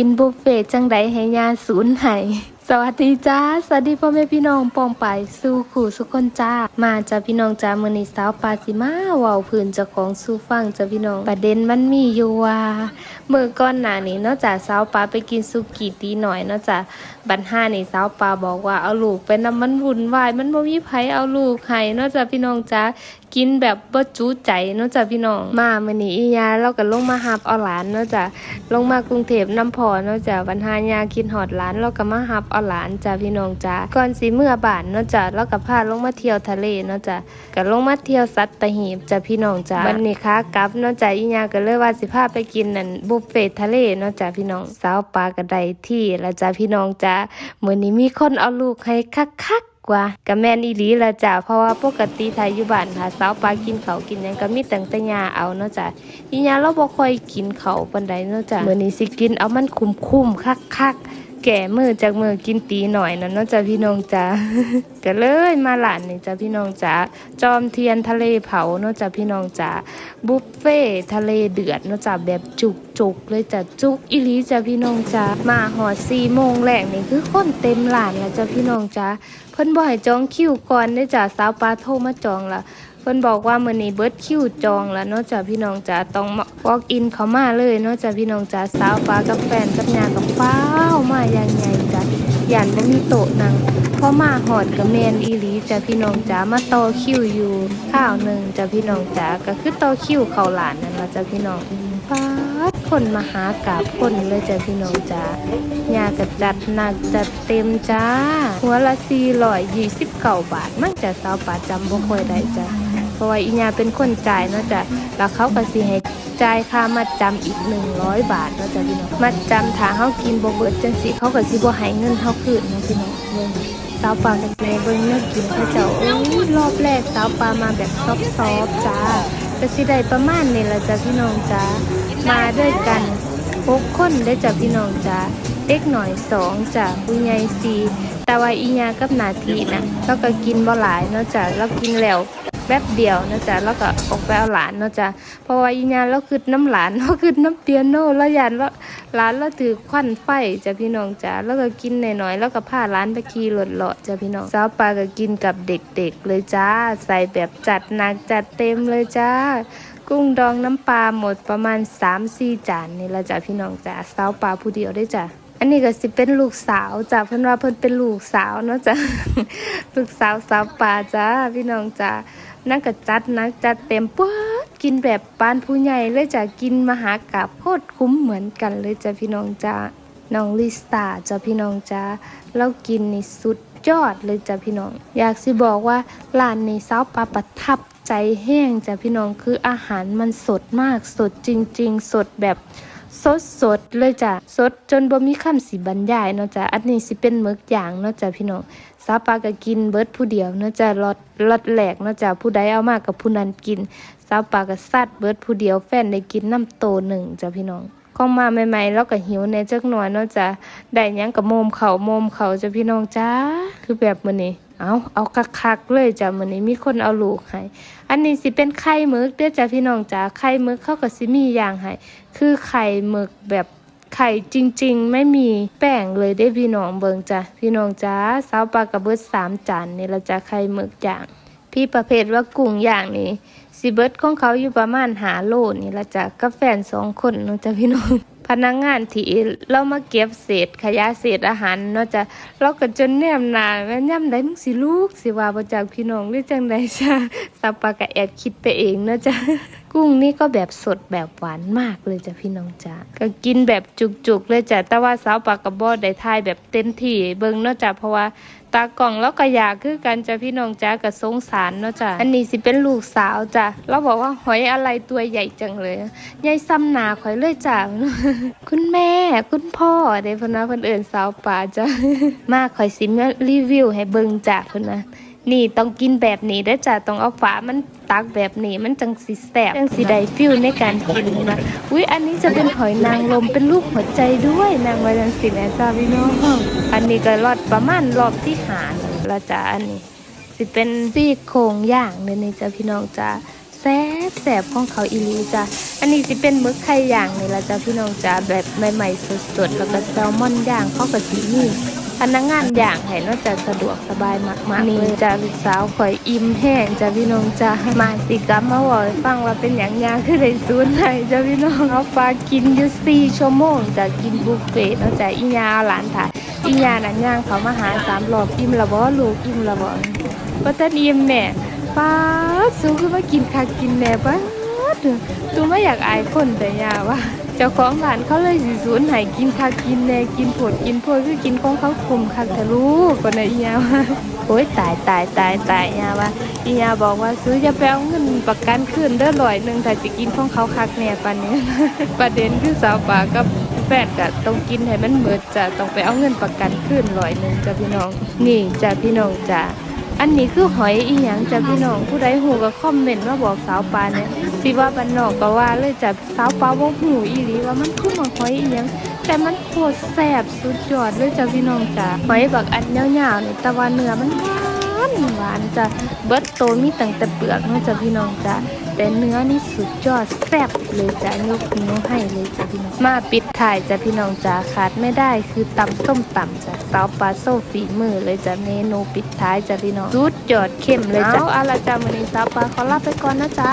กินบุฟเฟ่ต์จังใดให้ยาศูนย์ไห้สวัสดีจ้า สวัสดีพ่อแม่พี่น้องปองไปายสู่ขู่สุกคนจ้า มาจ้าพี่น้องจ้ามือนี้สาวปาสิมาว้าวพื้นจะของสู่ฟังจ้าพี่น้อง ประเด็นมันมีอยู่ว่า มื่อก่อนหน้านี้นอกจากสาวปาไปกินสุกี้ตีหน่อยนอกจากบัดห้านี่สาวปาบอกว่าเอาลูกไปนำมันวุ่นวายมันบ่มีไผเอาลูกให้นอกจากพี่น้องจ้ากินแบบบ่จุใจนาะจ้ะพี่น้องมามื้อนี้อียาเราก็ลงมาหับเอาหลานนาะจ้ะลงมากรุงเทพน้ำพอนาะจ้ะวันหายาคิดฮอดหลานเราก็มาหับเอาหลานจ้ะพี่น้องจ้ะก่อนสิเมื่อบ้านนาะจ้ะเราก็พาลงมาเที่ยวทะเลนาะจ้ะก็ลงมาเที่ยวสัตหีบจ้ะพี่น้องจ้ะวันนี้ค้ากลับนาะจ้ะอียาก็เลยว่าสิพาไปกินนั่นบุฟเฟ่ต์ทะเลเนาะจ้ะพี่น้องสาวปลากระไดที่ละจ้ะพี่น้องจ้ะมื้อนี้มีคนเอาลูกให้คักๆกว่ากะแม่นอีหลีละจ้ะเพราะว่าปกติไทยอยู่บ้านค่ะสาวปลากินเขากินยังก็มีแต่งแต่ยาเอาเนาะจ้ะอีหยาเราบ่ค่อยกินเขาวปานใดเนาะจ้ะมื้อนี้สิกินเอามันคุ้มคุ้มคักๆ แก่มือจากมือกินตีหน่อยนะนาะจ้ะพี่น้องจ้ะก็เลยมาหลานนี่จ้ะพี่น้องจ้ะจอมเทียนทะเลเผาเนาะจ้ะพี่น้องจ้ะบุฟเฟ่ทะเลเดือดเนาะจ้ะแบบจุกๆเลยจ้ะจุกอีหลีจ้ะพี่น้องจ้ะมาหอด4โมงแรกนี่คือคนเต็มหลานแล้วจ้ะพี่น้องจ้ะเพิ่นบ่ให้จองคิวก่อนเด้จ้ะสาวปลาโทรมาจองละ พิ่นบอกว่ามื้อนี้เบิดคิวจองแล้วเนาะจ้ะพี่น้องจะต้องมา walk in เข้ามาเลยเนาะจ้ะพี่น้องจะสาวปลากับแฟนกับยากับฟ้าวมาอย่างใหญ่จ้ะย่านบ่มีโต๊ะนั่งพอมาหอดก็แมนอีหลีจ้ะพี่น้องจ้ะมาต่อคิวอยู่ข้าวหนึ่งจ้ะพี่น้องจ้ะก็คือต่อคิวเขาหลานนั่นละจ้ะพี่น้องป๊าคนมาหากราบคนเลยจ้ะพี่น้องจ้ะยากระจัดหนักจัดเต็มจ้า หัวละสี่ร้อยยี่สิบเก้าบาท มันจะสาวปาจำบ่ค่อยได้จ้ะ เพราะว่าอีญาเป็นคนจ่ายเนาะจ้ะแล้วเขาก็สิให้จ่ายค่ามัดจำอีกหนึ่งร้อยบาทเนาะจ้ะพี่น้องมัดจำถ้าเฮากินบ่เบิดจังสิเขาก็สิบ่ให้เงินเฮาคืนเนาะพี่น้องเบิ่งสาวปลาแม่เบิ่งเนื้อกินเขาเจ้าโอ้ยรอบแรกสาวปลามาแบบซอฟๆจ้าก็สิได้ประมาณนี้ละจ้ะพี่น้องจ้ามาด้วยกันหกคนได้จากพี่น้องจ้าเด็กหน่อยสองจ้าผู้ใหญ่สี่แต่ว่าอีญากับนาทีนะเราก็กินบ่หลายเนาะจ้าเรากินแล้ว แป๊บเดียวนะจ้าแล้วก็ออกไปเอาหลานเนาะจ้าเพราะว่าอีญาเราคือน้ำหลานเราคือน้ำเปียโนแล้วยันว่าหลานเราถือควันไฟจ้าพี่น้องจ้าแล้วก็กินหน่อยๆแล้วก็พาหลานไปขี่รถเลาะจ้าพี่น้องสาวปลาก็กินกับเด็กๆ เลยจ้า ใส่แบบจัดหนักจัดเต็มเลยจ้ากุ้งดองน้ำปลาหมดประมาณ3-4จานนี่ละจ้ะพี่น้องจ้ะสาวปลาผู้เดียวได้จ้ะ อันนี้ก็สิเป็นลูกสาวจ้ะเพิ่นว่าเพิ่นเป็นลูกสาวเนาะจ้ะลูกสาวสาวปลาจ้าพี่น้องจ้ะนั่นก็จัดนักจัดเต็มป๊ดกินแบบปานผู้ใหญ่เลยจ้ะกินมหากาบโคตรคุ้มเหมือนกันเลยจ้ะพี่น้องจ้ะน้องลิสตาจ้ะพี่น้องจ้ะเรากินนี่สุดยอดเลยจ้ะพี่น้อง อยากสิบอกว่าร้านนี้สาวปลาประทับใจแห้งจ้ะพี่น้องคืออาหารมันสดมากสดจริง ๆ สดแบบ สดสดเลยจ้ะสดจนบ่มีคำสิบรรยายเนาะจ้ะอันนี้สิเป็นหมึกย่างเนาะจ้ะพี่น้องสาปลาก็กินเบิดผู้เดียวเนาะจ้ะรอดรอดแหลกเนาะจ้ะผู้ใดเอามากกับผู้นั้นกินสาปลาก็ซัดเบิดผู้เดียวแฟนได้กินน้ำโตหนึ่งจ้ะพี่น้องข้ามาใหม่ๆแล้วก็หิวในจักหน่อยเนาะจ้ะได้ยังกับโมมเขาโมมเขาจ้ะพี่น้องจ้าคือแบบมื้อนี้ เอาเอาคักๆเลยจ้ะมื้อนี้มีคนเอาลูกให้อันนี้สิเป็นไข่หมึกเด้อจ้ะพี่น้องจ้าไข่หมึกเขาก็สิมีอย่างให้คือไข่หมึกแบบไข่จริงๆ ไม่มีแป้งเลยได้พี่น้องเบิงจ้ะพี่น้องจ้าสาวปลากระเบิดสามจานนี่ละจ้ะไข่หมึกอย่างพี่ประเภทว่ากุ้งอย่างนี้ สิเบิร์ดของเขาอยู่ประมาณหาโลนี่ละจ้ะกับแฟนสองคนเนาะจ้ะพี่น้องพนักงานที่เรามาเก็บเศษขยะเศษอาหารเนาะจ้ะเราก็จนแนมนาแม่นย่ำได้มึงสิลูกสิว่าบ่จากพี่น้องหรือจังใดจ้ะสับปะกะแอบคิดไปเองเนาะจ้ะ กุ้งนี่ก็แบบสดแบบหวานมากเลยจ้ะพี่น้องจ้ะก็กินแบบจุกๆเลยจ้ะแต่ว่าสาวปากกระบอกได้ทายแบบเต็มที่เบิ่งเนาะจ้ะเพราะว่าตากล่องแล้วก็อยากคือกันจ้ะพี่น้องจ้ากับสงสารเนาะจ้ะอันนี้สิเป็นลูกสาวจ้ะเราบอกว่าหอยอะไรตัวใหญ่จังเลยใหญ่ซ้ำหนาข่อยเลยจ้ะคุณแม่คุณพ่อเด้พนว่าเพิ่นเอิ้นสาวป่าจ้ะมาข่อยสิมารีวิวให้เบิ่งจ้ะเพิ่นนะ นี่ต้องกินแบบนี้เด้จ้ะต้องเอาฝามันตักแบบนี้มันจังสิแซ่บจังสิได้ฟิลในการกินนะอุ้ยอันนี้จะเป็นหอยนางรมเป็นรูปหัวใจด้วยนางไว้จังสิแม่จ้าพี่น้องอันนี้ก็รอดประมาณรอบที่หาแล้วละจ้ะอันนี้สิเป็นซี่โครงย่างเลยนี่จ้ะพี่น้องจ้าแซ่บแซ่บของเขาอีลีจ้ะ อันนี้สิเป็นมึกไข่ย่างนี่ละจ้ะพี่น้องจ้ะแบบใหม่ๆสดๆ แล้วก็แซลมอนย่างเขาก็สิมี พนักงานอย่างให้นอกจากสะดวกสบายมากๆนี่จะลูกสาวข่อยอิ่มแห้งจะพี่น้องจะมาสิกับมาบอกฟังว่าเป็นหยังยางคือได้ศูนย์ให้จ้ะพี่น้องเอาปลากินอยู่สี่ชั่วโมงจะกินบุฟเฟ่ต์นอกจากอียาเอาหลานถ่ายอียานันย่างเขามาหาสามรอบอิ่มละบ่ลูกอิ่มละบ่ว่าแต่อิ่มแม่ป้าสูคือว่ากินคักกินแน่ป้าดตูไม่อยากอายคนแต่ยาว่า เจ้าของร้านเขาเลยสิสูนให้กินคักกินแน่กินผดกินโพดคือกินของเขาคุมคักทะลูกคนน่ะอียาวโอ้ยตายตายตายตายยาว่าอียาบอกว่าซื้อจะไปเอาเงินประกันคืนเด้อร้อยหนึ่งถ้าสิกินของเขาคักแน่ปานนี้ ประเด็นคือสาวป่ากับแฟนก็ต้องกินให้มันเบิดจ้ะต้องไปเอาเงินประกันคืนร้อยหนึ่งจ้ะพี่น้อง นี่จ้ะพี่น้องจ้ะ อันนี้คือหอยอีหยังจ้ะพี่น้องผู้ใดหูก็คอมเมนต์มาบอกสาวปลาเนี่ยสิว่าบันนอกก็ว่าเลยจ้ะสาวปลาบอกหูอีหลีว่ามันคือหมหอยอีหยังแต่มันโคตรแสบสุดยอดเลยจ้ะพี่น้องจ้ะหอยบักอันยาวๆนี่แต่ว่าเนื้อมันหวานหวานจ้ะเบิดโตมีตั้งแต่เปลือกเนาะจ้ะพี่น้องจ้ะ แต่เนื้อนี่สุดยอดแซ่บเลยจ้ะยกนิ้วให้เลยจ้ะพี่น้อง มาปิดท้ายจ้ะพี่น้องจ้ะขาดไม่ได้คือตำส้มตำจ้ะสาวปลาโซฝีมือเลยจ้ะเมนูปิดท้ายจ้ะพี่น้องสุดยอดเข้มเลยจ้ะเอาอาละจ้ะวันนี้สาวปลาขอลาไปก่อนนะจ๊ะ